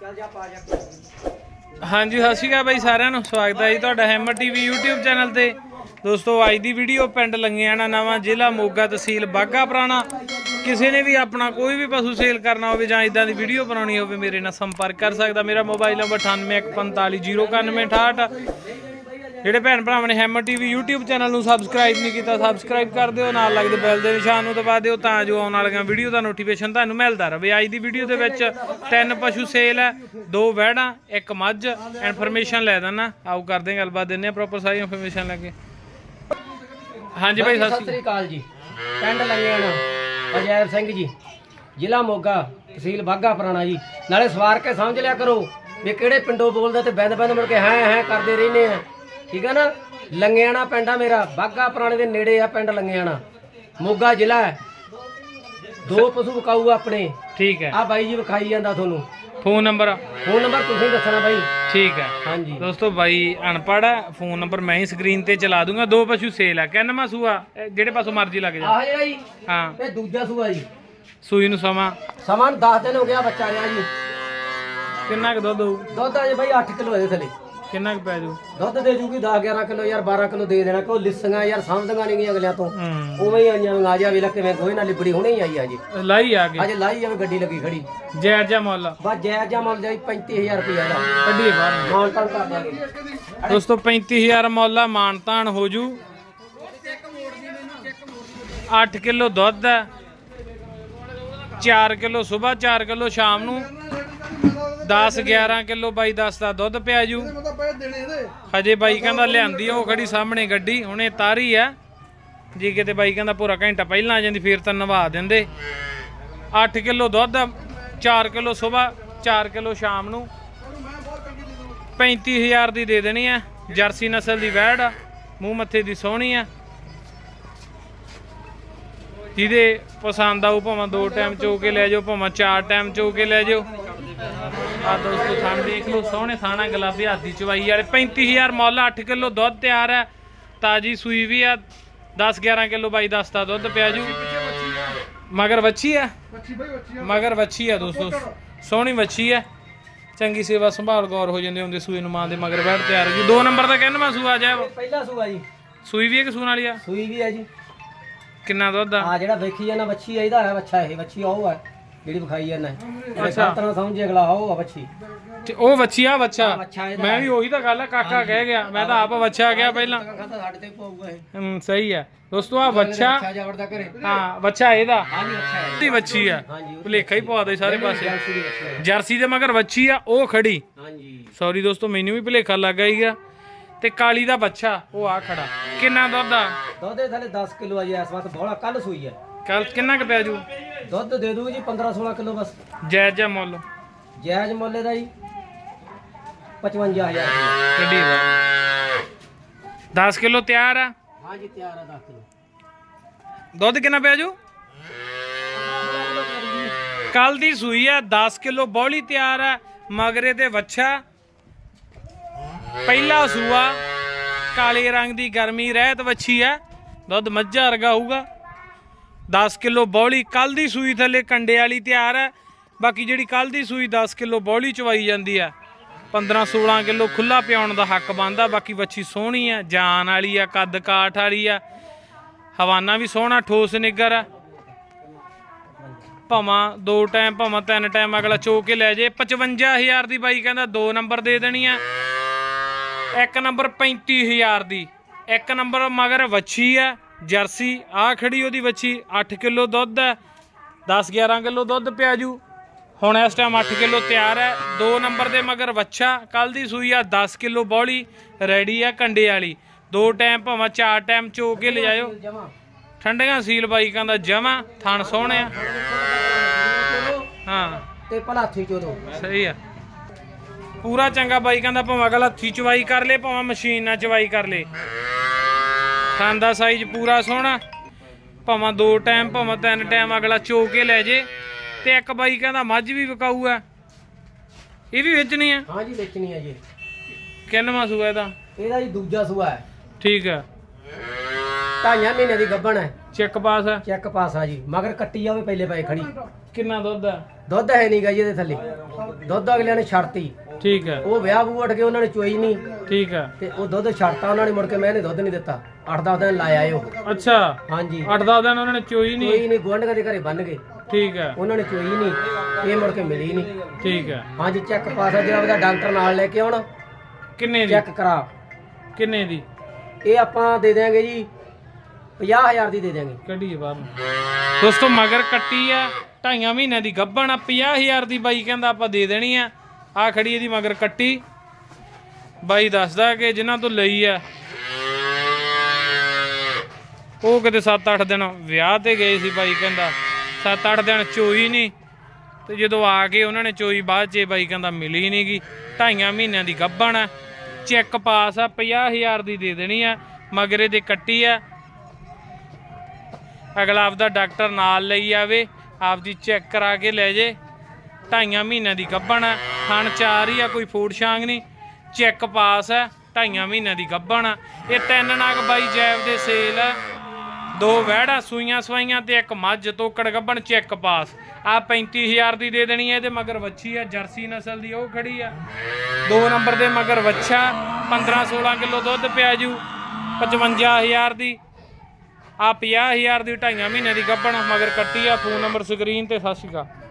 ਚੱਲ ਜਾ ਪਾ ਜਾ ਹਾਂਜੀ, ਸਤਿ ਸ਼੍ਰੀ ਅਕਾਲ ਬਾਈ ਸਾਰਿਆਂ ਨੂੰ। ਸਵਾਗਤ ਹੈ ਜੀ ਤੁਹਾਡਾ ਹੈਮਰ ਟੀਵੀ YouTube ਚੈਨਲ ਤੇ। ਦੋਸਤੋ, ਅੱਜ ਦੀ ਵੀਡੀਓ ਪਿੰਡ ਲੰਗਿਆਣਾ ਨਵਾਂ ਜ਼ਿਲ੍ਹਾ ਮੋਗਾ ਤਹਿਸੀਲ ਬਾਗਾ ਪੁਰਾਣਾ। ਕਿਸੇ ਨੇ ਵੀ ਆਪਣਾ ਕੋਈ ਵੀ ਪਸ਼ੂ ਸੇਲ ਕਰਨਾ ਹੋਵੇ ਜਾਂ ਇਦਾਂ ਦੀ ਵੀਡੀਓ ਬਣਾਉਣੀ ਹੋਵੇ, ਮੇਰੇ ਨਾਲ ਸੰਪਰਕ ਕਰ ਸਕਦਾ। ਮੇਰਾ ਮੋਬਾਈਲ ਨੰਬਰ 9814509168 ਜਿਹੜੇ ਭੈਣ ਭਰਾਵਾਂ ਨੇ ਹੈਮਰ ਟੀਵੀ YouTube ਚੈਨਲ ਨੂੰ ਸਬਸਕ੍ਰਾਈਬ ਨਹੀਂ ਕੀਤਾ ਸਬਸਕ੍ਰਾਈਬ ਕਰ ਦਿਓ, ਨਾਲ ਲੱਗਦੇ ਬੈਲ ਦੇ ਨਿਸ਼ਾਨ ਨੂੰ ਦਬਾ ਦਿਓ ਤਾਂ ਜੋ ਆਉਣ ਵਾਲੀਆਂ ਵੀਡੀਓ ਦਾ ਨੋਟੀਫਿਕੇਸ਼ਨ ਤੁਹਾਨੂੰ ਮਿਲਦਾ ਰਹੇ। ਅੱਜ ਦੀ ਵੀਡੀਓ ਦੇ ਵਿੱਚ ਤਿੰਨ ਪਸ਼ੂ ਸੇਲ ਹੈ, ਦੋ ਵਹਿੜਾਂ, ਇੱਕ ਮੱਝ ਇਨਫੋਰਮੇਸ਼ਨ ਲੈ ਦੇਣਾ ਆਓ ਕਰਦੇ ਹਾਂ ਗੱਲਬਾਤ, ਦਿੰਦੇ ਆ ਪ੍ਰੋਪਰ ਸਾਰੀ ਇਨਫੋਰਮੇਸ਼ਨ ਲੈ ਕੇ। ਹਾਂਜੀ ਭਾਈ, ਸਤਿ ਸ਼੍ਰੀ ਅਕਾਲ ਜੀ। ਪਿੰਡ ਲੰਗੇਣਾ ਅਜੈਬ ਸਿੰਘ ਜੀ। ਜ਼ਿਲ੍ਹਾ ਮੋਗਾ, ਤਹਿਸੀਲ ਬਾਗਾ ਪੁਰਾਣਾ ਜੀ। ਨਾਲੇ ਸਵਾਰ ਕੇ ਸਮਝ ਲਿਆ ਕਰੋ ਵੀ ਕਿਹੜੇ ਪਿੰਡੋਂ ਬੋਲਦਾ ਤੇ ਬੰਦ ਬੰਦ ਮੁੜ ਕੇ ਹਾਂ ਹਾਂ ਕਰਦੇ ਰਹਿੰਦੇ ਆ। ਠੀਕ ਆ ਨਾ? ਲੰਗੇਣਾ ਪਿੰਡ ਆ ਮੇਰਾ। ਬਾਗਾ ਪੁਰਾਣੇ ਦੇ ਨੇੜੇ ਆ ਪਿੰਡ ਲੰਗੇਣਾ ਮੋਗਾ ਜ਼ਿਲ੍ਹਾ ਹੈ। ਦੋ ਪਸ਼ੂ ਵਿਕਾਊ ਆ ਆਪਣੇ। ਠੀਕ ਹੈ। ਆ ਬਾਈ ਜੀ ਵਿਖਾਈ ਜਾਂਦਾ ਤੁਹਾਨੂੰ। ਫੋਨ ਨੰਬਰ ਫੋਨ ਨੰਬਰ ਤੁਸੀਂ ਦੱਸਣਾ ਬਾਈ। ਠੀਕ ਹੈ। ਹਾਂਜੀ। ਦੋਸਤੋ ਬਾਈ ਅਨਪੜ੍ਹ ਹੈ। ਫੋਨ ਨੰਬਰ ਮੈਂ ਹੀ ਸਕਰੀਨ ਤੇ ਚਲਾ ਦੂੰਗਾ। ਦੋ ਪਸ਼ੂ ਸੇਲ ਹੈ ਕਿੰਨਵਾਂ ਸੂਆ? ਇਹ ਜਿਹੜੇ ਪਾਸੋਂ ਮਰਜ਼ੀ ਲੱਗ ਜਾ। ਆਹ ਜਿਹੜਾ ਜੀ ਹਾਂ। ਇਹ ਦੂਜਾ ਸੂਆ ਜੀ। ਸੂਈ ਨੂੰ ਸਮਾਂ। ਸਮਾਂ 10 ਦਿਨ ਹੋ ਗਿਆ ਬੱਚਾ ਰਿਹਾ ਜੀ। ਕਿੰਨਾ ਕੁ ਦੁੱਧ ਹੋਊ? ਦੁੱਧ ਅਜੇ ਬਾਈ 8 ਕਿਲੋ ਇਹਦੇ ਥੱਲੇ। ਕਿੰਨਾ ਕੁ ਪੈ ਜੂ? ਦੁੱਧ ਦੇ ਜੂਗੀ 10 11 ਕਿਲੋ ਯਾਰ 12 ਕਿਲੋ ਦੇ ਦੇਣਾ ਕਿਉਂ? ਲਿස්සੀਆਂ ਯਾਰ ਸਮਝਦੀਆਂ ਨਹੀਂ ਗਈਆਂ ਅਗਲਿਆਂ ਤੋਂ। ਹੂੰ। ਉਵੇਂ ਹੀ ਆਈਆਂ ਆ ਜਾ ਵੇਲਾ ਕਿਵੇਂ ਗੋਹੇ ਨਾਲ ਲਿਬੜੀ ਹੁਣੇ ਹੀ ਆਈ ਆ ਜੀ। ਲਾਈ ਆ ਗਈ ਅੱਜ ਲਾਈ ਜਾਵੇ ਗੱਡੀ ਲੱਗੀ ਖੜੀ। ਜੈ ਜੈ ਮੁੱਲ ਬਸ ਜੈ ਜਾ ਮੁੱਲ ਜਾਈ 35000 ਰੁਪਏ ਦਾ ਕੱਢੀਏ ਬਾਹਰ ਮਾਨ ਤਾਨ ਕਰ ਦਾਂਗੇ। ਦੋਸਤੋ 35000 ਮੁੱਲ ਮਾਨਤਾਨ ਹੋ ਜੂ। 8 ਕਿਲੋ ਦੁੱਧ ਹੈ 4 ਕਿਲੋ ਸਵੇਰ 4 ਕਿਲੋ ਸ਼ਾਮ ਨੂੰ। 10 11 ਕਿਲੋ ਬਾਈ 10 ਦਾ ਦੁੱਧ ਪਿਆ ਜੂ। ਹਜੇ ਬਾਈ ਕਹਿੰਦਾ ਲਿਆਂਦੀ ਆ, ਉਹ ਖੜੀ ਸਾਹਮਣੇ ਗੱਡੀ ਹੁਣੇ ਤਾਰੀ ਆ। ਜੀ ਕਿਤੇ ਬਾਈ ਕਹਿੰਦਾ ਪੂਰਾ ਘੰਟਾ ਪਹਿਲਾਂ ਆ ਜਾਂਦੀ ਫੇਰ ਤਾਂ ਨਵਾ ਦਿੰਦੇ। 8 ਕਿਲੋ ਦੁੱਧ 4 ਕਿਲੋ ਸਵੇਰ 4 ਕਿਲੋ ਸ਼ਾਮ ਨੂੰ। 35000 ਦੀ ਦੇ ਦੇਣੀ ਆ ਜਰਸੀ ਨਸਲ ਦੀ ਵੈੜ ਆ ਮੂੰਹ ਮੱਥੇ ਦੀ ਸੋਹਣੀ ਆ। ਜਿਹਦੇ ਪਸੰਦ ਆਊ ਭਾਵੇਂ ਦੋ ਟਾਈਮ ਚੋ ਕੇ ਲੈ ਜਾਓ ਭਾਵੇਂ ਚਾਰ ਟਾਈਮ ਚੋ ਕੇ ਲੈ ਜਾਓ। ਆ ਦੋਸਤੋ ਥਣ ਦੇਖ ਲਓ ਸੋਹਣੇ ਥਾਣਾ ਗੁਲਾਬੀ ਹਾਥੀ ਚਵਾਈ ਵਾਲੇ। 35000 ਮੁੱਲ 8 ਕਿਲੋ ਦੁੱਧ ਤਿਆਰ ਹੈ ਤਾਜੀ ਸੂਈ ਵੀ ਆ 10 11 ਕਿਲੋ ਬਾਈ 10 ਦਾ ਦੁੱਧ ਪਿਆ ਜੂ। ਮਗਰ ਵੱਛੀ ਆ? ਮਗਰ ਵੱਛੀ ਆ ਦੋਸਤੋ ਸੋਹਣੀ ਵੱਛੀ ਆ। ਚੰਗੀ ਸੇਵਾ ਸੰਭਾਲ ਗੌਰ ਹੋ ਜਾਂਦੇ ਹੁੰਦੇ ਸੂਈ ਨੂੰ ਮਾਂ ਦੇ ਮਗਰ ਬੈਠ ਤਿਆਰ ਕੀ ਦੋ ਨੰਬਰ ਦਾ ਕਹਿੰਦਾ ਮੈਂ ਸੂਆ ਜਾ ਪਹਿਲਾ ਸੂਆ ਜੀ। ਸੂਈ ਵੀ ਇੱਕ ਸੂਣ ਵਾਲੀ ਆ? ਸੂਈ ਵੀ ਆ ਜੀ। ਕਿੰਨਾ ਦੁੱਧ ਆ? ਆ ਜਿਹੜਾ ਵੇਖੀ ਜਾਂਦਾ ਬੱਚੀ ਆ ਇਹਦਾ ਹੈ ਬੱਚਾ ਇਹ ਬੱਚੀ ਉਹ ਹੈ ਜਿਹੜੀ ਵਿਖਾਈ ਜਾਂਦਾ ਅੱਛਾ। ਅੱਛਾ ਤਰ੍ਹਾਂ ਸਮਝੇ ਅਗਲਾ ਉਹ ਆ ਬੱਚੀ ਤੇ ਉਹ ਵੱਛੀ। ਆ ਬੱਚਾ ਬੱਚਾ ਇਹਦਾ। ਮੈਂ ਵੀ ਉਹੀ ਤਾਂ ਗੱਲ ਆ ਕਾਕਾ ਕਹਿ ਗਿਆ ਮੈਂ ਤਾਂ ਆਪ ਬੱਚਾ ਗਿਆ ਪਹਿਲਾਂ। ਖਾਤਾ ਸਾਡੇ ਤੇ ਪਾਊਗਾ ਇਹ ਹਮ, ਸਹੀ ਆ। ਦੋਸਤੋ ਆ ਬੱਚਾ ਅੱਛਾ ਜਾਵੜਦਾ ਕਰੇ ਹਾਂ ਬੱਚਾ ਇਹਦਾ। ਹਾਂਜੀ ਅੱਛਾ ਹੈ ਦੀ ਬੱਚੀ ਆ। ਹਾਂਜੀ ਭੁਲੇਖਾ ਹੀ ਪਵਾ ਦੇ ਸਾਰੇ ਪਾਸੇ। ਦੀ ਹੈ ਜਰਸੀ ਦੇ ਮਗਰ ਬੱਚੀ ਆ ਉਹ ਖੜੀ। ਹਾਂਜੀ ਸੌਰੀ ਦੋਸਤੋ ਮੈਨੂੰ ਵੀ ਭੁਲੇਖਾ ਲੱਗ ਗਿਆ ਤੇ ਕਾਲੀ ਦਾ ਬੱਚਾ ਉਹ ਆ ਖੜਾ। ਕਿੰਨਾ ਦੁੱਧ ਆ? ਦੁੱਧ ਦੇ ਥੱਲੇ 10 ਕਿਲੋ ਆ ਜੀ ਇਸ ਬੋਲਾ ਕੱਲ ਸੂਈ ਹੈ ਕੱਲ ਕਿੰਨਾ ਕੁ ਪਿਆ ਜੂ? ਦੁੱਧ ਦੇ ਦੂ ਜੀ 15 16 ਕਿਲੋ ਬਸ। ਜੈ ਜੈ ਮੁੱਲ। ਜਾਇਜ਼ ਮੁੱਲ ਦਾ ਜੀ 55000 ਰੁਪਏ ਕੱਢੀ ਵਾ 10 ਕਿਲੋ ਤਿਆਰ ਆ? ਹਾਂਜੀ ਤਿਆਰ ਆ 10 ਕਿਲੋ। ਦੁੱਧ ਕਿੰਨਾ ਪਿਆ ਜੂ? ਕੱਲ ਦੀ ਸੂਈ ਆ 10 ਕਿਲੋ ਬੌਲੀ ਤਿਆਰ ਆ ਮਗਰੇ ਤੇ ਵੱਛਾ। ਪਹਿਲਾ ਸੂਆ ਕਾਲੇ ਰੰਗ ਦੀ ਗਰਮੀ ਰਹਿਤ ਵੱਛੀ ਆ। ਦੁੱਧ ਮੱਝਾ ਵਰਗਾ ਹੋਊਗਾ। 10 ਕਿਲੋ ਬੌਲੀ ਕੱਲ ਦੀ ਸੂਈ ਥੱਲੇ ਕੰਡੇ ਵਾਲੀ ਤਿਆਰ ਹੈ। ਬਾਕੀ ਜਿਹੜੀ ਕੱਲ ਦੀ ਸੂਈ 10 ਕਿਲੋ ਬੌਲੀ ਚਵਾਈ ਜਾਂਦੀ ਆ 15 16 ਕਿਲੋ ਖੁੱਲਾ ਪਿਆਉਣ ਦਾ ਹੱਕ ਬਣਦਾ, ਬਾਕੀ ਵੱਛੀ ਸੋਹਣੀ ਆ ਜਾਨ ਵਾਲੀ ਆ ਕੱਦ ਕਾਠ ਵਾਲੀ ਆ ਹਵਾਨਾ ਵੀ ਸੋਹਣਾ, ਠੋਸ ਨਿੱਗਰ ਆ ਭਾਵਾਂ ਦੋ ਟਾਈਮ ਭਾਵਾਂ ਤਿੰਨ ਟਾਈਮ ਅਗਲਾ ਚੋ ਕੇ ਲੈ ਜੇ 55000 ਦੀ ਬਾਈ ਕਹਿੰਦਾ ਦੋ ਨੰਬਰ ਦੇ ਦੇਣੀ ਆ ਇੱਕ ਨੰਬਰ 35000 ਦੀ। ਇੱਕ ਨੰਬਰ ਮਗਰ ਵੱਛੀ ਆ ਜਰਸੀ ਆ ਖੜੀ ਉਹਦੀ ਵੱਛੀ 8 ਕਿਲੋ ਦੁੱਧ ਹੈ 10 11 ਕਿਲੋ ਦੁੱਧ ਪਿਆਜੂ। ਹੁਣ ਇਸ ਟਾਈਮ 8 ਕਿਲੋ ਤਿਆਰ ਹੈ ਦੋ ਨੰਬਰ ਦੇ ਮਗਰ ਵੱਛਾ ਕੱਲ ਦੀ ਸੂਈ ਆ 10 ਕਿਲੋ ਬੌਲੀ ਰੈਡੀ ਆ ਕੰਡੇ ਵਾਲੀ। ਦੋ ਟਾਈਮ ਭਾਵੇਂ ਚਾਰ ਟਾਈਮ ਚੋ ਕੇ ਲਿਜਾਇਓ। ਠੰਡੀਆਂ ਸੀਲ ਬਾਈ ਕਹਿੰਦਾ ਜਮਾ ਥਣ ਸੋਹਣੇ ਆ। ਹਾਂ। ਤੇ ਭਲਾਥੀ ਚੋਦੋ ਸਹੀ ਆ। ਪੂਰਾ ਚੰਗਾ ਬਾਈ ਕਹਿੰਦਾ ਭਾਵੇਂ ਅਗਲਾ ਹੱਥੀ ਚਵਾਈ ਕਰ ਲੇ ਭਾਵੇਂ ਮਸ਼ੀਨ ਨਾਲ ਚਵਾਈ ਕਰ ਲੇ। ਥਣ ਦਾ ਸਾਈਜ਼ ਪੂਰਾ ਸੋਹਣਾ। ਭਾਵੇਂ ਦੋ ਟਾਈਮ ਭਾਵੇਂ ਤਿੰਨ ਟਾਈਮ ਅਗਲਾ ਚੋ ਕੇ ਲੈ ਜੇ। ਤੇ ਇੱਕ ਬਾਈ ਕਹਿੰਦਾ ਮੱਝ ਵੀ ਵਿਕਾਊ ਆ। ਇਹ ਵੀ ਵੇਚਣੀ ਆ? ਹਾਂਜੀ ਵੇਚਣੀ ਹੈ ਜੀ। ਕਿੰਨਵਾਂ ਸੂਆ ਇਹਦਾ? ਇਹਦਾ ਜੀ ਦੂਜਾ ਸੂਆ ਹੈ। ਠੀਕ ਆ। ਢਾਈਆਂ ਮਹੀਨੇ ਦੀ ਗੱਭਣ ਹੈ। ਚੈੱਕ ਪਾਸ ਆ। ਚੈੱਕ ਪਾਸ ਆ ਜੀ। ਮਗਰ ਕੱਟੀ ਜਾਵੇ ਪਹਿਲੇ ਪਏ ਖੜੀ। ਕਿੰਨਾ ਦੁੱਧ ਆ? ਦੁੱਧ ਹੈ ਨਹੀਂਗਾ ਜੀ ਇਹਦੇ ਥੱਲੇ। ਦੁੱਧ ਅਗਲਿਆਂ ਨੇ ਛੱਡਤੀ। ਠੀਕ ਹੈ ਉਹ ਵਿਆਹ ਬੂ ਉੱਠ ਕੇ ਉਹਨਾਂ ਨੇ ਚੋਈ ਨਹੀਂ ਠੀਕ ਹੈ ਤੇ ਉਹ ਦੁੱਧ ਛੱਡਤਾ ਉਹਨਾਂ ਨੇ ਮੁੜ ਕੇ ਮੈਂ ਇਹਨੇ ਦੁੱਧ ਨਹੀਂ ਦਿੱਤਾ। 8-10 ਦਿਨ ਲਾਇਆ ਏ ਉਹ। ਅੱਛਾ। ਹਾਂਜੀ। 8-10 ਦਿਨ ਉਹਨਾਂ ਨੇ ਚੋਈ ਨਹੀਂ ਚੋਈ ਨਹੀਂ ਗੁਆਂਢੀਆਂ ਦੇ ਘਰੇ ਬੰਨ ਗਏ। ਠੀਕ ਹੈ ਉਹਨਾਂ ਨੇ ਚੋਈ ਨਹੀਂ ਇਹ ਮੁੜ ਕੇ ਮਿਲੀ ਨਹੀਂ ਠੀਕ ਹੈ ਹਾਂਜੀ ਚੈੱਕ ਪਾਸ ਆ ਜਿਹੜਾ ਉਹਦਾ ਡਾਕਟਰ ਨਾਲ ਲੈ ਕੇ ਆਉਣਾ। ਕਿੰਨੇ ਦੀ? ਚੈੱਕ ਕਰਾ। ਕਿੰਨੇ ਦੀ? ਇਹ ਆਪਾਂ ਦੇ ਦਿਆਂਗੇ ਜੀ 50000 ਦੀ ਦੇ ਦਿਆਂਗੇ। ਕੱਢੀਏ ਬਾਹਰ ਨੂੰ। ਦੋਸਤੋ ਮਗਰ ਕੱਟੀ ਆ। ਢਾਈਆਂ ਮਹੀਨਿਆਂ ਦੀ ਗੱਭਣ ਆ 50000 ਦੀ ਬਾਈ ਕਹਿੰਦਾ ਆਪਾਂ ਦੇ ਦੇਣੀ ਆ। ਆ ਖੜੀ ਇਹਦੀ ਮਗਰ ਕੱਟੀ। ਬਾਈ ਦੱਸਦਾ ਕਿ ਜਿਨ੍ਹਾਂ ਤੋਂ ਲਈ ਆ, ਉਹ ਕਿਤੇ 7-8 ਦਿਨ ਵਿਆਹ ਤੇ ਗਏ ਸੀ ਬਾਈ ਕਹਿੰਦਾ। 7-8 ਦਿਨ ਚੋਈ ਨਹੀਂ। ਤੇ ਜਦੋਂ ਆ ਕੇ ਉਹਨਾਂ ਨੇ ਚੋਈ, ਬਾਅਦ ਚ ਬਾਈ ਕਹਿੰਦਾ ਮਿਲੀ ਨਹੀਂ ਗੀ। ਢਾਈਆਂ ਮਹੀਨਿਆਂ ਦੀ ਗੱਭਣ ਆ। ਚੈੱਕ ਪਾਸ ਆ 50000 ਦੀ ਦੇ ਦੇਣੀ ਆ। ਮਗਰੇ ਦੇ ਕੱਟੀ ਆ। ਅਗਲਾ ਆਪਦਾ ਡਾਕਟਰ ਨਾਲ ਲਈ ਆਵੇ। ਆਪਦੀ ਚੈੱਕ ਕਰਾ ਕੇ ਲੈ ਜੇ। ਢਾਈਆਂ ਮਹੀਨਿਆਂ ਦੀ ਗੱਭਣ ਆ। ਥਣ ਚਾਰ ਹੀ ਆ, ਕੋਈ ਫੂਡ ਸ਼ਾਂਗ ਨਹੀਂ। ਚੈੱਕ ਪਾਸ ਹੈ ਢਾਈਆਂ ਮਹੀਨਿਆਂ ਦੀ ਗੱਭਣ ਆ। ਇਹ ਤਿੰਨ ਨਾਗ ਬਾਈ ਜੈਬ ਦੇ ਸੇਲ ਆ। ਦੋ ਵਹਿੜਾ ਸੂਈਆਂ ਸਵਾਈਆਂ ਤੇ ਇੱਕ ਮੱਝ, ਤੋਕੜ ਗੱਭਣ ਚੈੱਕ ਪਾਸ। ਆ 35000 ਦੀ ਦੇ ਦੇਣੀ ਹੈ ਇਹਦੇ ਮਗਰ ਵੱਛੀ ਆ, ਜਰਸੀ ਨਸਲ ਦੀ ਉਹ ਖੜੀ ਆ। ਦੋ ਨੰਬਰ ਦੇ ਮਗਰ ਵੱਛਾ 15 16 ਕਿਲੋ ਦੁੱਧ ਪਿਆ ਜੂ 55000 ਦੀ। ਆ 50000 ਦੀ ਢਾਈਆਂ ਮਹੀਨੇ ਦੀ ਗੱਭਣ, ਮਗਰ ਕੱਟੀ ਆ, ਫੋਨ ਨੰਬਰ, ਸਕਰੀਨ ਤੇ, ਸਤਿ ਸ਼੍ਰੀ ਅਕਾਲ।